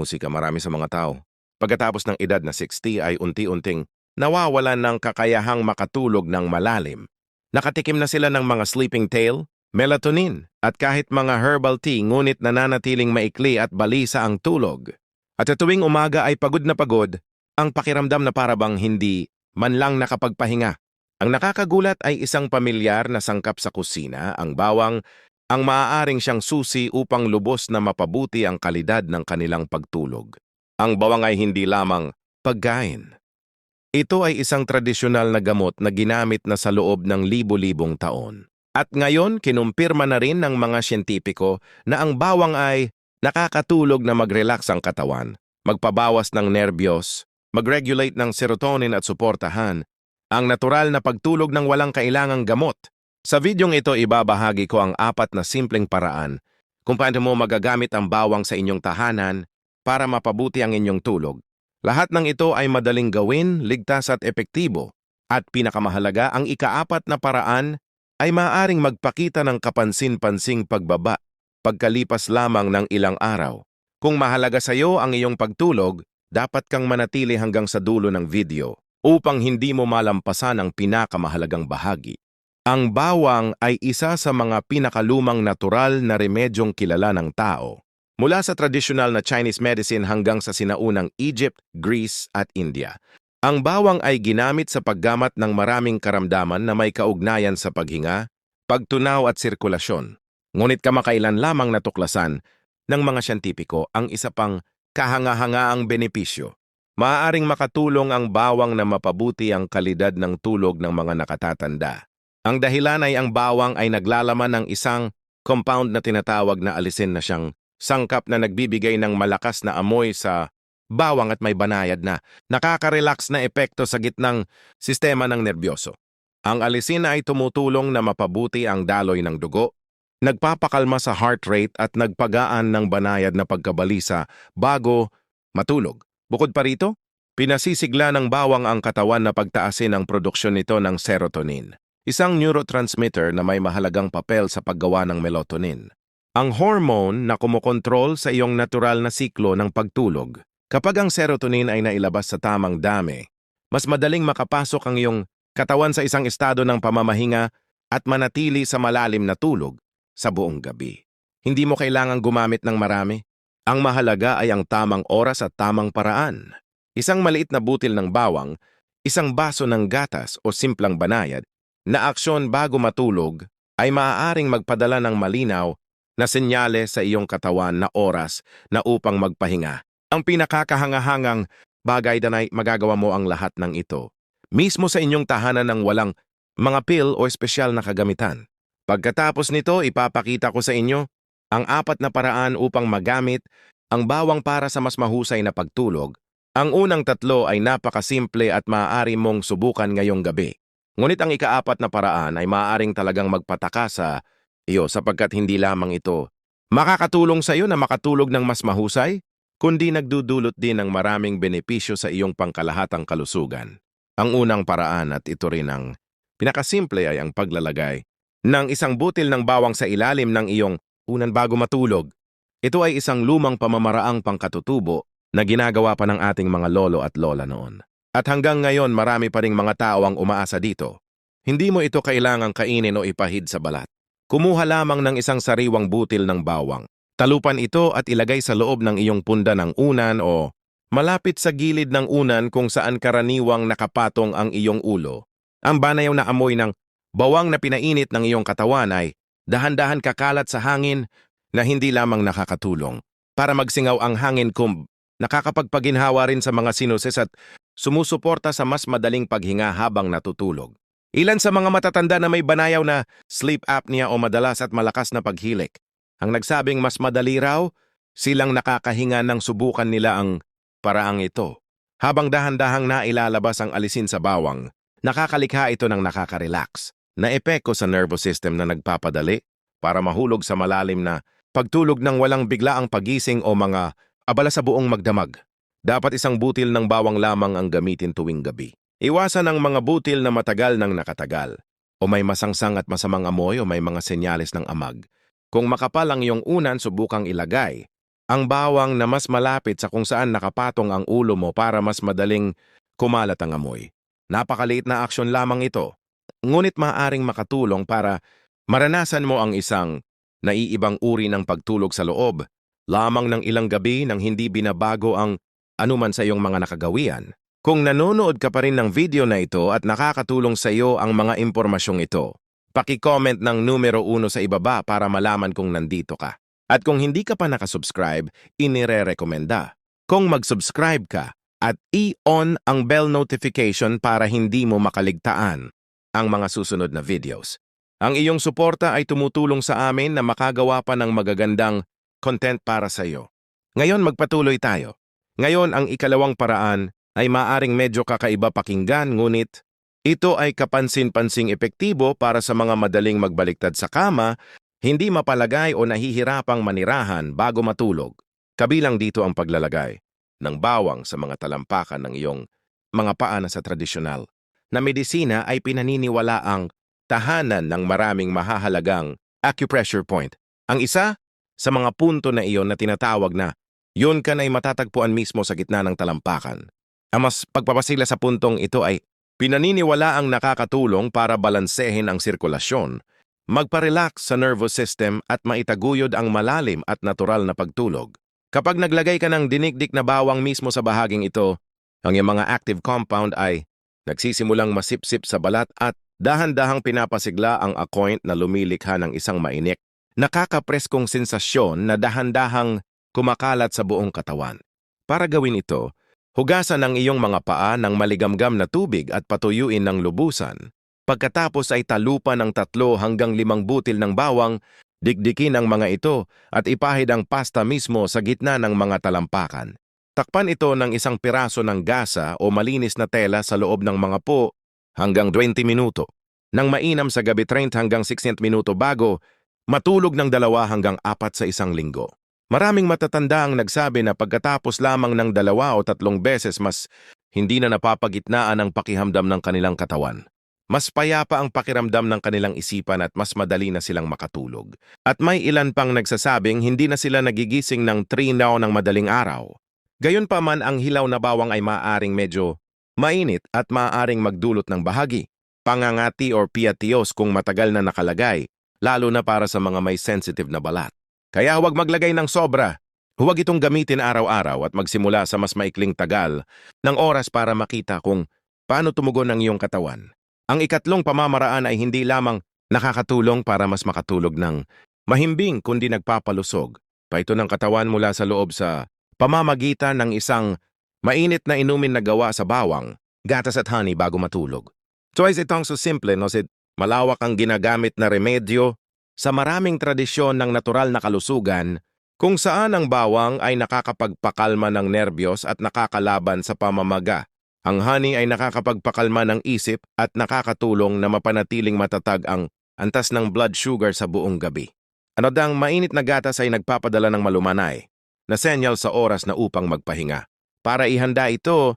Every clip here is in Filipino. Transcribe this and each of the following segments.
musika marami sa mga tao. Pagkatapos ng edad na 60 ay unti-unting nawawalan ng kakayahang makatulog ng malalim. Nakatikim na sila ng mga sleeping tail, melatonin, at kahit mga herbal tea ngunit nananatiling maikli at balisa ang tulog. At sa tuwing umaga ay pagod na pagod, ang pakiramdam na parabang hindi man lang nakapagpahinga. Ang nakakagulat ay isang pamilyar na sangkap sa kusina, ang bawang, ang maaaring siyang susi upang lubos na mapabuti ang kalidad ng kanilang pagtulog. Ang bawang ay hindi lamang pagkain. Ito ay isang tradisyonal na gamot na ginamit na sa loob ng libo-libong taon. At ngayon, kinumpirma na rin ng mga siyentipiko na ang bawang ay nakakatulog na mag-relax ang katawan, magpabawas ng nerbiyos, mag-regulate ng serotonin at suportahan, ang natural na pagtulog ng walang kailangang gamot. Sa videong ito, ibabahagi ko ang apat na simpleng paraan kung paano mo magagamit ang bawang sa inyong tahanan para mapabuti ang inyong tulog. Lahat ng ito ay madaling gawin, ligtas at epektibo. At pinakamahalaga, ang ikaapat na paraan ay maaaring magpakita ng kapansin-pansing pagbaba pagkalipas lamang ng ilang araw. Kung mahalaga sa iyo ang iyong pagtulog, dapat kang manatili hanggang sa dulo ng video upang hindi mo malampasan ang pinakamahalagang bahagi. Ang bawang ay isa sa mga pinakalumang natural na remedyong kilala ng tao. Mula sa tradisyonal na Chinese medicine hanggang sa sinaunang Egypt, Greece at India. Ang bawang ay ginamit sa paggamat ng maraming karamdaman na may kaugnayan sa paghinga, pagtunaw at sirkulasyon. Ngunit kamakailan lamang natuklasan ng mga siyentipiko ang isa pang kahanga-hangaang benepisyo. Maaaring makatulong ang bawang na mapabuti ang kalidad ng tulog ng mga nakatatanda. Ang dahilan ay ang bawang ay naglalaman ng isang compound na tinatawag na alisin na siyang sangkap na nagbibigay ng malakas na amoy sa bawang at may banayad na nakaka-relax na epekto sa gitnang sistema ng nerbyoso. Ang alisin ay tumutulong na mapabuti ang daloy ng dugo, nagpapakalma sa heart rate at nagpagaan ng banayad na pagkabalisa bago matulog. Bukod pa rito, pinasisigla ng bawang ang katawan na pagtaasin ang produksyon nito ng serotonin, isang neurotransmitter na may mahalagang papel sa paggawa ng melatonin ang hormone na kumokontrol sa iyong natural na siklo ng pagtulog. Kapag ang serotonin ay nailabas sa tamang dami, mas madaling makapasok ang iyong katawan sa isang estado ng pamamahinga at manatili sa malalim na tulog sa buong gabi. Hindi mo kailangang gumamit ng marami. Ang mahalaga ay ang tamang oras at tamang paraan. Isang maliit na butil ng bawang, isang baso ng gatas o simplang banayad na aksyon bago matulog ay maaaring magpadala ng malinaw na senyales sa iyong katawan na oras na upang magpahinga. Ang pinakakahangahangang bagay na magagawa mo ang lahat ng ito. Mismo sa inyong tahanan ng walang mga pill o espesyal na kagamitan. Pagkatapos nito, ipapakita ko sa inyo ang apat na paraan upang magamit ang bawang para sa mas mahusay na pagtulog. Ang unang tatlo ay napakasimple at maaari mong subukan ngayong gabi. Ngunit ang ikaapat na paraan ay maaaring talagang magpataka sa iyo sapagkat hindi lamang ito makakatulong sa iyo na makatulog ng mas mahusay, kundi nagdudulot din ng maraming benepisyo sa iyong pangkalahatang kalusugan. Ang unang paraan at ito rin ang pinakasimple ay ang paglalagay ng isang butil ng bawang sa ilalim ng iyong unan bago matulog. Ito ay isang lumang pamamaraang pangkatutubo na ginagawa pa ng ating mga lolo at lola noon. At hanggang ngayon marami pa ring mga tao ang umaasa dito. Hindi mo ito kailangang kainin o ipahid sa balat. Kumuha lamang ng isang sariwang butil ng bawang. Talupan ito at ilagay sa loob ng iyong punda ng unan o malapit sa gilid ng unan kung saan karaniwang nakapatong ang iyong ulo. Ang banayaw na amoy ng bawang na pinainit ng iyong katawan ay dahan-dahan kakalat sa hangin na hindi lamang nakakatulong para magsingaw ang hangin kung nakakapagpaginhawa rin sa mga sinuses at sumusuporta sa mas madaling paghinga habang natutulog. Ilan sa mga matatanda na may banayaw na sleep apnea o madalas at malakas na paghilik. Ang nagsabing mas madali raw, silang nakakahinga ng subukan nila ang paraang ito. Habang dahan-dahang nailalabas ang alisin sa bawang, nakakalikha ito ng nakaka-relax, na epeko sa nervous system na nagpapadali para mahulog sa malalim na pagtulog ng walang biglaang pagising o mga abala sa buong magdamag. Dapat isang butil ng bawang lamang ang gamitin tuwing gabi. Iwasan ang mga butil na matagal ng nakatagal, o may masangsang at masamang amoy o may mga senyales ng amag. Kung makapal ang iyong unan, subukang ilagay ang bawang na mas malapit sa kung saan nakapatong ang ulo mo para mas madaling kumalat ang amoy. Napakaliit na aksyon lamang ito, ngunit maaaring makatulong para maranasan mo ang isang naiibang uri ng pagtulog sa loob, lamang ng ilang gabi nang hindi binabago ang anuman sa iyong mga nakagawian. Kung nanonood ka pa rin ng video na ito at nakakatulong sa iyo ang mga impormasyong ito, paki-comment ng numero uno sa ibaba para malaman kung nandito ka. At kung hindi ka pa nakasubscribe, inire-rekomenda. Kung mag-subscribe ka at i-on ang bell notification para hindi mo makaligtaan ang mga susunod na videos. Ang iyong suporta ay tumutulong sa amin na makagawa pa ng magagandang content para sa iyo. Ngayon magpatuloy tayo. Ngayon ang ikalawang paraan ay maaring medyo kakaiba pakinggan ngunit ito ay kapansin-pansing epektibo para sa mga madaling magbaliktad sa kama, hindi mapalagay o nahihirapang manirahan bago matulog. Kabilang dito ang paglalagay ng bawang sa mga talampakan ng iyong mga paa na sa tradisyonal na medisina ay pinaniniwala ang tahanan ng maraming mahahalagang acupressure point. Ang isa sa mga punto na iyon na tinatawag na yun ka na ay matatagpuan mismo sa gitna ng talampakan. Ang mas pagpapasila sa puntong ito ay pinaniniwala ang nakakatulong para balansehin ang sirkulasyon, magpa-relax sa nervous system at maitaguyod ang malalim at natural na pagtulog. Kapag naglagay ka ng dinikdik na bawang mismo sa bahaging ito, ang iyong mga active compound ay nagsisimulang masipsip sa balat at dahan-dahang pinapasigla ang akoint na lumilikha ng isang mainik. Nakakapreskong sensasyon na dahan-dahang kumakalat sa buong katawan. Para gawin ito, Hugasan ang iyong mga paa ng maligamgam na tubig at patuyuin ng lubusan. Pagkatapos ay talupan ng tatlo hanggang limang butil ng bawang, dikdikin ang mga ito at ipahid ang pasta mismo sa gitna ng mga talampakan. Takpan ito ng isang piraso ng gasa o malinis na tela sa loob ng mga po hanggang 20 minuto. Nang mainam sa gabi 30 hanggang 60 minuto bago, matulog ng dalawa hanggang apat sa isang linggo. Maraming matatanda ang nagsabi na pagkatapos lamang ng dalawa o tatlong beses mas hindi na napapagitnaan ang pakihamdam ng kanilang katawan. Mas payapa ang pakiramdam ng kanilang isipan at mas madali na silang makatulog. At may ilan pang nagsasabing hindi na sila nagigising ng trinaw ng madaling araw. Gayunpaman ang hilaw na bawang ay maaaring medyo mainit at maaaring magdulot ng bahagi, pangangati or piatios kung matagal na nakalagay, lalo na para sa mga may sensitive na balat. Kaya huwag maglagay ng sobra. Huwag itong gamitin araw-araw at magsimula sa mas maikling tagal ng oras para makita kung paano tumugon ang iyong katawan. Ang ikatlong pamamaraan ay hindi lamang nakakatulong para mas makatulog ng mahimbing kundi nagpapalusog pa ito ng katawan mula sa loob sa pamamagitan ng isang mainit na inumin na gawa sa bawang, gatas at honey bago matulog. So is itong so simple no sit malawak ang ginagamit na remedyo sa maraming tradisyon ng natural na kalusugan kung saan ang bawang ay nakakapagpakalma ng nerbiyos at nakakalaban sa pamamaga. Ang honey ay nakakapagpakalma ng isip at nakakatulong na mapanatiling matatag ang antas ng blood sugar sa buong gabi. Ano dang mainit na gatas ay nagpapadala ng malumanay na senyal sa oras na upang magpahinga. Para ihanda ito,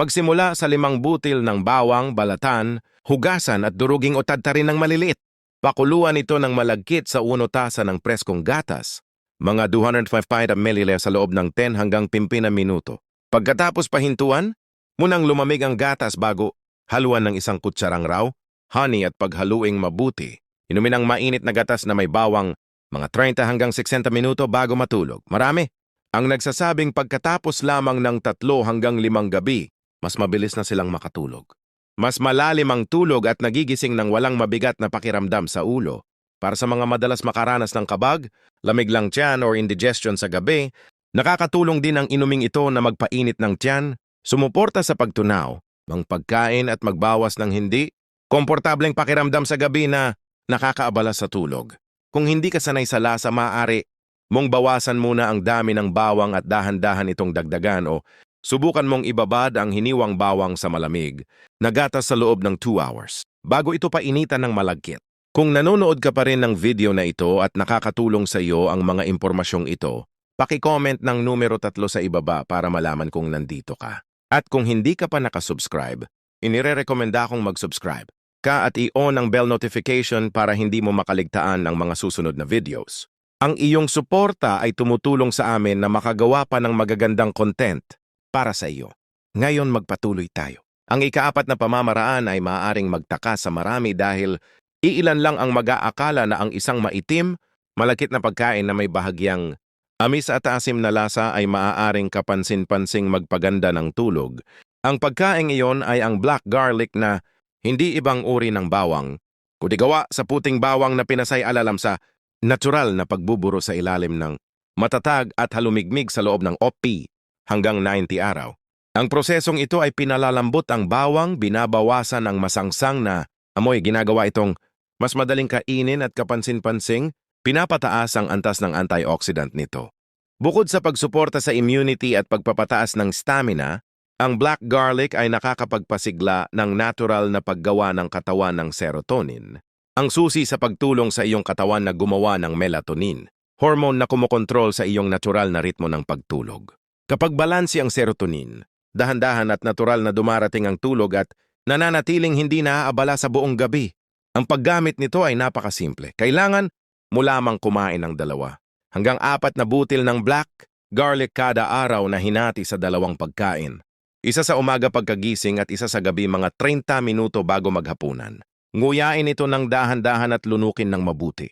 magsimula sa limang butil ng bawang, balatan, hugasan at duruging o tadtarin ng maliliit. Pakuluan ito ng malagkit sa uno tasa ng preskong gatas, mga 255 ml sa loob ng 10 hanggang 15 na minuto. Pagkatapos pahintuan, munang lumamig ang gatas bago haluan ng isang kutsarang raw, honey at paghaluing mabuti. Inumin ang mainit na gatas na may bawang mga 30 hanggang 60 minuto bago matulog. Marami. Ang nagsasabing pagkatapos lamang ng tatlo hanggang limang gabi, mas mabilis na silang makatulog. Mas malalim ang tulog at nagigising ng walang mabigat na pakiramdam sa ulo. Para sa mga madalas makaranas ng kabag, lamig lang tiyan or indigestion sa gabi, nakakatulong din ang inuming ito na magpainit ng tiyan, sumuporta sa pagtunaw, ang pagkain at magbawas ng hindi, komportableng pakiramdam sa gabi na nakakaabala sa tulog. Kung hindi ka sanay sa lasa, maaari mong bawasan muna ang dami ng bawang at dahan-dahan itong dagdagan o Subukan mong ibabad ang hiniwang bawang sa malamig, nagatas sa loob ng 2 hours, bago ito painitan ng malagkit. Kung nanonood ka pa rin ng video na ito at nakakatulong sa iyo ang mga impormasyong ito, paki-comment ng numero tatlo sa ibaba para malaman kung nandito ka. At kung hindi ka pa nakasubscribe, inirerekomenda akong mag-subscribe ka at i-on ang bell notification para hindi mo makaligtaan ang mga susunod na videos. Ang iyong suporta ay tumutulong sa amin na makagawa pa ng magagandang content para sa iyo. Ngayon magpatuloy tayo. Ang ikaapat na pamamaraan ay maaaring magtaka sa marami dahil iilan lang ang mag-aakala na ang isang maitim, malakit na pagkain na may bahagyang amis at asim na lasa ay maaaring kapansin-pansing magpaganda ng tulog. Ang pagkain iyon ay ang black garlic na hindi ibang uri ng bawang, kundi gawa sa puting bawang na pinasay alalam sa natural na pagbuburo sa ilalim ng matatag at halumigmig sa loob ng OP hanggang 90 araw. Ang prosesong ito ay pinalalambot ang bawang, binabawasan ang masangsang na amoy ginagawa itong mas madaling kainin at kapansin-pansing, pinapataas ang antas ng antioxidant nito. Bukod sa pagsuporta sa immunity at pagpapataas ng stamina, ang black garlic ay nakakapagpasigla ng natural na paggawa ng katawan ng serotonin. Ang susi sa pagtulong sa iyong katawan na gumawa ng melatonin, hormone na kumokontrol sa iyong natural na ritmo ng pagtulog. Kapag balansi ang serotonin, dahan-dahan at natural na dumarating ang tulog at nananatiling hindi naaabala sa buong gabi. Ang paggamit nito ay napakasimple. Kailangan mo lamang kumain ng dalawa. Hanggang apat na butil ng black garlic kada araw na hinati sa dalawang pagkain. Isa sa umaga pagkagising at isa sa gabi mga 30 minuto bago maghapunan. Nguyain ito ng dahan-dahan at lunukin ng mabuti.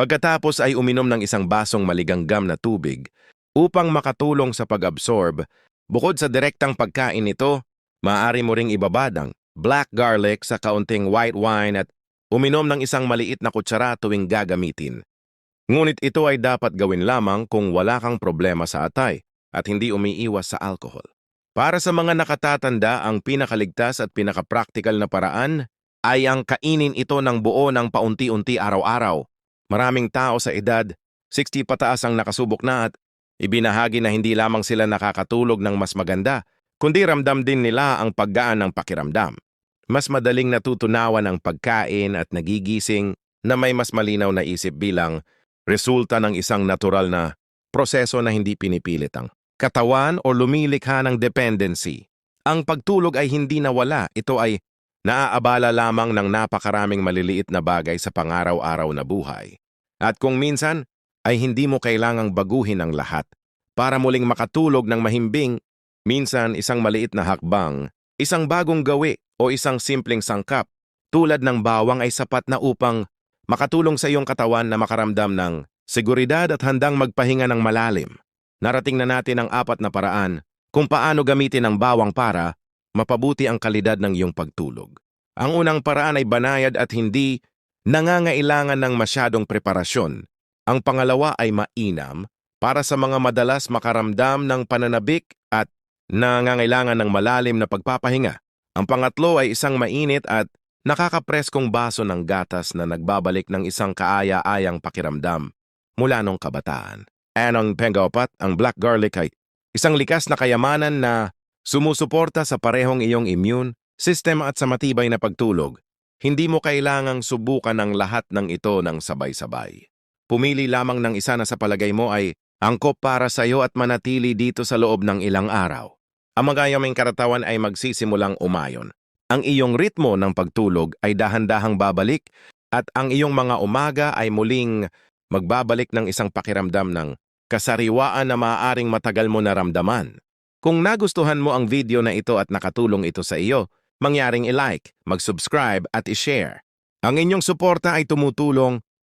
Pagkatapos ay uminom ng isang basong maliganggam na tubig upang makatulong sa pag-absorb. Bukod sa direktang pagkain nito, maaari mo ring ibabadang black garlic sa kaunting white wine at uminom ng isang maliit na kutsara tuwing gagamitin. Ngunit ito ay dapat gawin lamang kung wala kang problema sa atay at hindi umiiwas sa alcohol. Para sa mga nakatatanda, ang pinakaligtas at pinakapraktikal na paraan ay ang kainin ito ng buo ng paunti-unti araw-araw. Maraming tao sa edad 60 pataas ang nakasubok na at ibinahagi na hindi lamang sila nakakatulog ng mas maganda, kundi ramdam din nila ang paggaan ng pakiramdam. Mas madaling natutunawan ang pagkain at nagigising na may mas malinaw na isip bilang resulta ng isang natural na proseso na hindi pinipilit ang katawan o lumilikha ng dependency. Ang pagtulog ay hindi nawala, ito ay naaabala lamang ng napakaraming maliliit na bagay sa pangaraw-araw na buhay. At kung minsan, ay hindi mo kailangang baguhin ang lahat. Para muling makatulog ng mahimbing, minsan isang maliit na hakbang, isang bagong gawi o isang simpleng sangkap, tulad ng bawang ay sapat na upang makatulong sa iyong katawan na makaramdam ng seguridad at handang magpahinga ng malalim. Narating na natin ang apat na paraan kung paano gamitin ang bawang para mapabuti ang kalidad ng iyong pagtulog. Ang unang paraan ay banayad at hindi nangangailangan ng masyadong preparasyon. Ang pangalawa ay mainam para sa mga madalas makaramdam ng pananabik at nangangailangan ng malalim na pagpapahinga. Ang pangatlo ay isang mainit at nakakapreskong baso ng gatas na nagbabalik ng isang kaaya-ayang pakiramdam mula nung kabataan. And ang pangaapat, ang black garlic ay isang likas na kayamanan na Sumusuporta sa parehong iyong immune system at sa matibay na pagtulog. Hindi mo kailangang subukan ang lahat ng ito ng sabay-sabay. Pumili lamang ng isa na sa palagay mo ay angkop para sa iyo at manatili dito sa loob ng ilang araw. Ang magayaming karatawan ay magsisimulang umayon. Ang iyong ritmo ng pagtulog ay dahan-dahang babalik at ang iyong mga umaga ay muling magbabalik ng isang pakiramdam ng kasariwaan na maaaring matagal mo naramdaman. Kung nagustuhan mo ang video na ito at nakatulong ito sa iyo, mangyaring i-like, mag-subscribe at i-share. Ang inyong suporta ay tumutulong